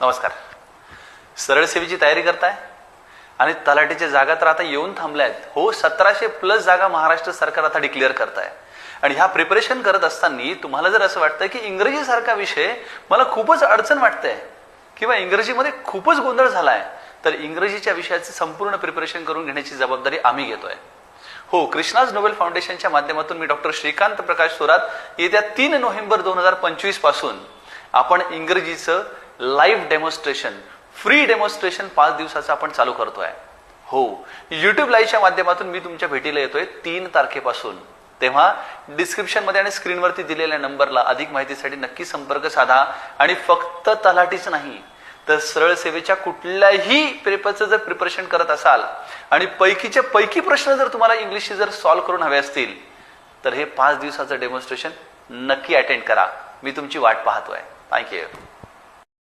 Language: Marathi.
नमस्कार. सरळ सेवेची तयारी करताय? आणि तलाठीच्या जागा तर आता येऊन थांबल्या आहेत हो सतराशे प्लस जागा महाराष्ट्र सरकार आता डिक्लेअर करताय. आणि ह्या प्रिपरेशन करत असताना तुम्हाला जर असं वाटतंय की इंग्रजीसारखा विषय मला खूपच अडचण वाटतंय किंवा इंग्रजीमध्ये खूपच गोंधळ झालाय तर इंग्रजीच्या विषयाचे संपूर्ण प्रिपरेशन करून घेण्याची जबाबदारी आम्ही घेतोय. हो कृष्णाज नोबेल फाउंडेशनच्या माध्यमातून मी डॉक्टर श्रीकांत प्रकाश थोरात येत्या तीन नोव्हेंबर दोन हजार पंचवीसपासून आपण इंग्रजीचं लाईव्ह डेमॉन्स्ट्रेशन फ्री डेमॉन्स्ट्रेशन पाच दिवसाचं आपण चालू करतोय. हो युट्यूब लाईव्हच्या माध्यमातून मी तुमच्या भेटीला येतोय तीन तारखेपासून. तेव्हा डिस्क्रिप्शनमध्ये आणि स्क्रीनवरती दिलेल्या नंबरला अधिक माहितीसाठी नक्की संपर्क साधा आणि फक्त तलाठीच नाही तर सरळ सेवेच्या कुठल्याही पेपरचं जर प्रिपरेशन करत असाल आणि पैकीचे पैकी प्रश्न जर तुम्हाला इंग्लिशचे जर सॉल्व्ह करून हवे असतील तर हे पाच दिवसाचं डेमॉन्स्ट्रेशन नक्की अटेंड करा. मी तुमची वाट पाहतोय. थँक्यू